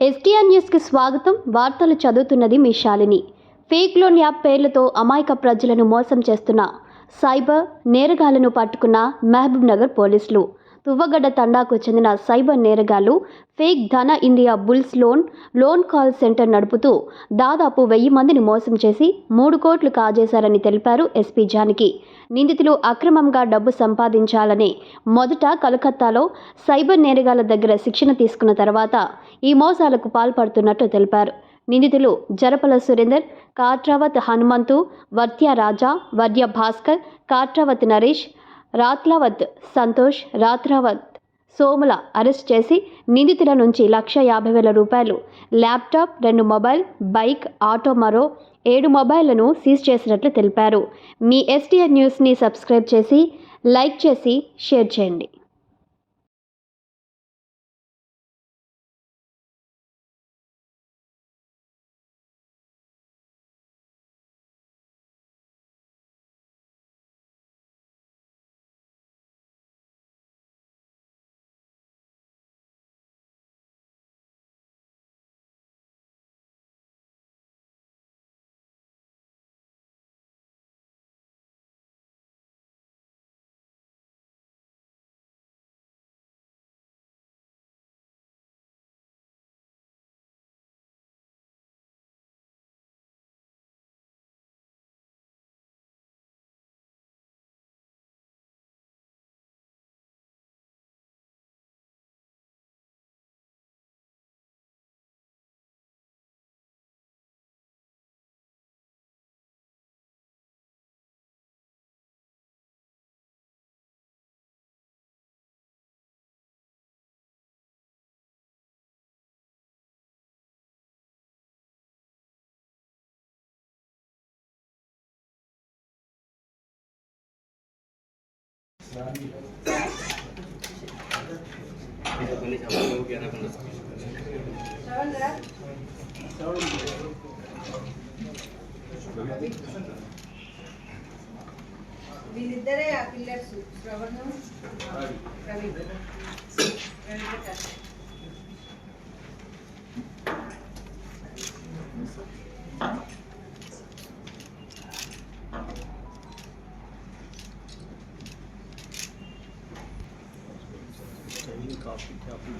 STR న్యూస్కి స్వాగతం. వార్తలు చదువుతున్నది మీ శాలిని. ఫేక్ లోన్ యాప్ పేర్లతో అమాయక ప్రజలను మోసం చేస్తున్న సైబర్ నేరగాళ్ళను పట్టుకున్న మహబూబ్ నగర్ పోలీసులు. తువ్వగడ్డ తండాకు చెందిన cyber నేరగాళ్ళు fake Dhani Indiabulls loan loan call centre నడుపుతూ దాదాపు వెయ్యి మందిని మోసం చేసి మూడు కోట్లు కాజేశారని తెలిపారు ఎస్పీ జానకి. నిందితులు అక్రమంగా డబ్బు సంపాదించాలని మొదట కలకత్తాలో సైబర్ నేరగాళ్ళ దగ్గర శిక్షణ తీసుకున్న తర్వాత ఈ మోసాలకు పాల్పడుతున్నట్టు తెలిపారు. నిందితులు జరపల సురేందర్ కాట్రావత్ హనుమంతు వర్త్య రాజా వర్య భాస్కర్ కాట్రావత్ నరేష్ రాత్లావత్ సంతోష్ రాత్రావత్. సోముల అరెస్ట్ చేసి నిందితుల నుంచి లక్ష యాభై వేల రూపాయలు. ల్యాప్టాప్ రెండు మొబైల్ బైక్ ఆటో మరో ఏడు మొబైళ్ళను సీజ్ చేసినట్లు తెలిపారు. మీ ఎస్టీఆర్ న్యూస్ని సబ్స్క్రైబ్ చేసి లైక్ చేసి షేర్ చేయండి. వీళ్ళిద్దరే ఆ pillars Shravan Ravi. Ravi coffee coffee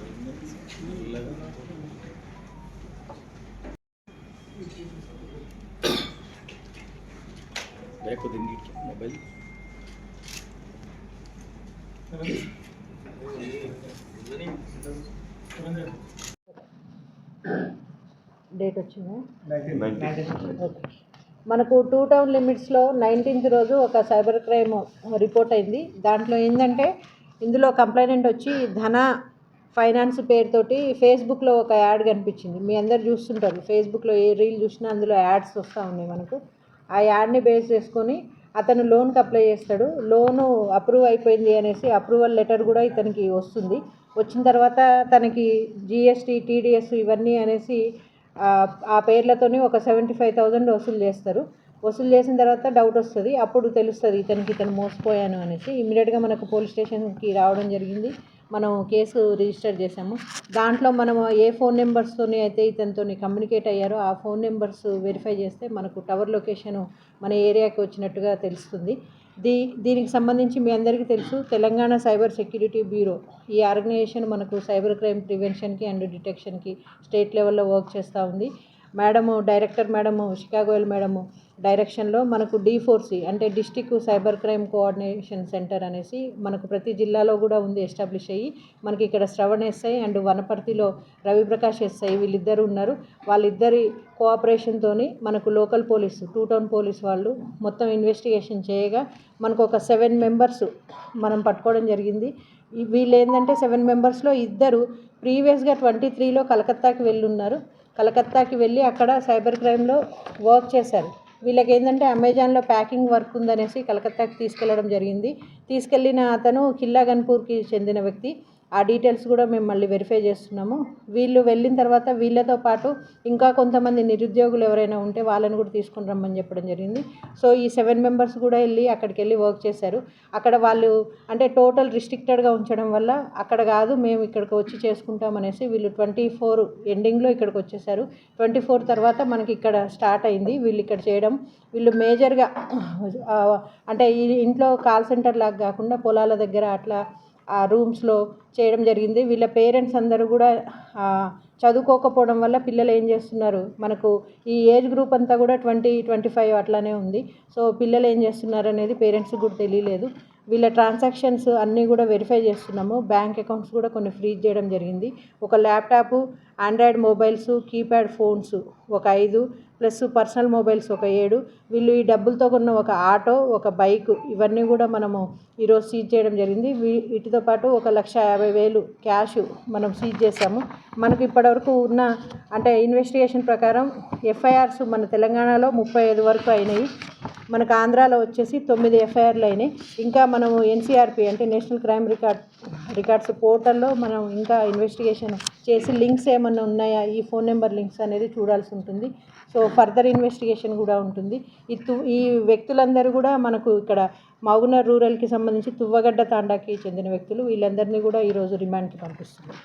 mobile date వచ్చిందా? మనకు టూ టౌన్ లిమిట్స్లో నైన్టీన్త్ రోజు ఒక సైబర్ క్రైమ్ రిపోర్ట్ అయింది. దాంట్లో ఏంటంటే ఇందులో కంప్లైనెంట్ వచ్చి ధన ఫైనాన్స్ పేరుతోటి ఫేస్బుక్లో ఒక యాడ్ కనిపించింది. మీ అందరు చూస్తుంటారు. ఫేస్బుక్లో ఏ రీల్ చూసినా అందులో యాడ్స్ వస్తూ ఉన్నాయి మనకు. ఆ యాడ్ని బేస్ చేసుకొని అతను లోన్కి అప్లై చేస్తాడు. లోను అప్రూవ్ అయిపోయింది అనేసి అప్రూవల్ లెటర్ కూడా ఇతనికి వస్తుంది. వచ్చిన తర్వాత తనకి జిఎస్టీ టీడీఎస్ ఇవన్నీ అనేసి ఆ- పేర్లతోనే పేర్లతోని ఒక సెవెంటీ ఫైవ్ థౌజండ్ వసూలు చేస్తారు. వసూలు చేసిన తర్వాత డౌట్ వస్తుంది. అప్పుడు తెలుస్తుంది ఇతనికి ఇతను మోసపోయాను అనేసి. ఇమ్మీడియట్గా మనకు పోలీస్ స్టేషన్కి రావడం జరిగింది. మనం కేసు రిజిస్టర్ చేసాము దాంట్లో మనం ఏ ఫోన్ నెంబర్స్తోని అయితే ఇతనితో కమ్యూనికేట్ అయ్యారో ఆ ఫోన్ నెంబర్స్ వెరిఫై చేస్తే మనకు టవర్ లొకేషన్ మన ఏరియాకి వచ్చినట్టుగా తెలుస్తుంది. దీ దీనికి సంబంధించి మీ అందరికీ తెలుసు తెలంగాణ సైబర్ సెక్యూరిటీ బ్యూరో ఈ ఆర్గనైజేషన్ మనకు సైబర్ క్రైమ్ ప్రివెన్షన్కి అండ్ డిటెక్షన్కి స్టేట్ లెవెల్లో వర్క్ చేస్తూ ఉంది. Madam director madam Shikha Goyal madam డైరెక్షన్లో మనకు డి ఫోర్సి అంటే district cyber crime coordination centre అనేసి మనకు ప్రతి జిల్లాలో కూడా ఉంది ఎస్టాబ్లిష్ అయ్యి. మనకి ఇక్కడ శ్రవణ్ ఎస్ఐ అండ్ వనపర్తిలో రవిప్రకాష్ ఎస్ఐ వీళ్ళిద్దరు ఉన్నారు. వాళ్ళిద్దరి కోఆపరేషన్తో మనకు local police two town police వాళ్ళు మొత్తం ఇన్వెస్టిగేషన్ చేయగా మనకు ఒక సెవెన్ మెంబర్స్ మనం పట్టుకోవడం జరిగింది. వీళ్ళు ఏంటంటే సెవెన్ మెంబర్స్లో ఇద్దరు ప్రీవియస్గా ట్వంటీ త్రీలో కలకత్తాకి వెళ్ళి ఉన్నారు కలకత్తాకి వెళ్ళి అక్కడ సైబర్ క్రైమ్లో వర్క్ చేశారు. వీళ్ళకి ఏంటంటే అమెజాన్లో ప్యాకింగ్ వర్క్ ఉందనేసి కలకత్తాకి తీసుకెళ్ళడం జరిగింది. తీసుకెళ్ళిన అతను కిల్లా గన్పూర్కి చెందిన వ్యక్తి. ఆ డీటెయిల్స్ కూడా మేము మళ్ళీ వెరిఫై చేస్తున్నాము. వీళ్ళు వెళ్ళిన తర్వాత వీళ్ళతో పాటు ఇంకా కొంతమంది నిరుద్యోగులు ఎవరైనా ఉంటే వాళ్ళని కూడా తీసుకుని రమ్మని చెప్పడం జరిగింది. సో ఈ సెవెన్ మెంబర్స్ కూడా వెళ్ళి అక్కడికి వెళ్ళి వర్క్ చేశారు. అక్కడ వాళ్ళు అంటే టోటల్ రిస్ట్రిక్టెడ్గా ఉంచడం వల్ల అక్కడ కాదు మేము ఇక్కడికి వచ్చి చేసుకుంటాం అనేసి వీళ్ళు ట్వంటీ ఫోర్ ఎండింగ్లో ఇక్కడికి వచ్చేసారు ట్వంటీ ఫోర్ తర్వాత మనకి ఇక్కడ స్టార్ట్ అయింది. వీళ్ళు ఇక్కడ చేయడం వీళ్ళు మేజర్గా అంటే ఈ ఇంట్లో కాల్ సెంటర్ లాగా కాకుండా పొలాల దగ్గర అట్లా రూమ్స్లో చేయడం జరిగింది. వీళ్ళ పేరెంట్స్ అందరూ కూడా చదువుకోకపోవడం వల్ల పిల్లలు ఏం చేస్తున్నారు? మనకు ఈ ఏజ్ గ్రూప్ అంతా కూడా ట్వంటీ ట్వంటీ ఫైవ్ అట్లానే ఉంది. సో పిల్లలు ఏం చేస్తున్నారు అనేది పేరెంట్స్కి కూడా తెలియలేదు. వీళ్ళ ట్రాన్సాక్షన్స్ అన్నీ కూడా వెరిఫై చేస్తున్నాము. బ్యాంక్ అకౌంట్స్ కూడా కొన్ని ఫ్రీజ్ చేయడం జరిగింది. ఒక laptop Android mobiles keypad phones ఒక ఐదు ప్లస్ పర్సనల్ మొబైల్స్ ఒక ఏడు. వీళ్ళు ఈ డబ్బులతో కొన్న ఒక ఆటో ఒక బైక్ ఇవన్నీ కూడా మనము ఈరోజు సీజ్ చేయడం జరిగింది. వీ- వీటితో పాటు ఒక లక్ష యాభై వేలు క్యాష్ మనం సీజ్ చేసాము మనకు ఇప్పటివరకు ఉన్న అంటే ఇన్వెస్టిగేషన్ ప్రకారం ఎఫ్ఐఆర్స్ మన తెలంగాణలో ముప్పై ఐదు వరకు అయినాయి. మనకు ఆంధ్రాలో వచ్చేసి తొమ్మిది ఎఫ్ఐఆర్లు అయినాయి. ఇంకా మనము ఎన్సీఆర్పి అంటే నేషనల్ క్రైమ్ రికార్డ్ రికార్డ్స్ పోర్టల్లో మనం ఇంకా ఇన్వెస్టిగేషన్ చేసి లింక్స్ ఏమన్నా ఉన్నాయా? ఈ ఫోన్ నెంబర్ లింక్స్ అనేది చూడాల్సి ఉంటుంది. సో ఫర్దర్ ఇన్వెస్టిగేషన్ కూడా ఉంటుంది. ఈ తు ఈ వ్యక్తులందరూ కూడా మనకు ఇక్కడ మౌగునర్ రూరల్కి సంబంధించి తువ్వగడ్డ తాండాకి చెందిన వ్యక్తులు. వీళ్ళందరినీ కూడా ఈరోజు రిమాండ్కి పంపిస్తున్నారు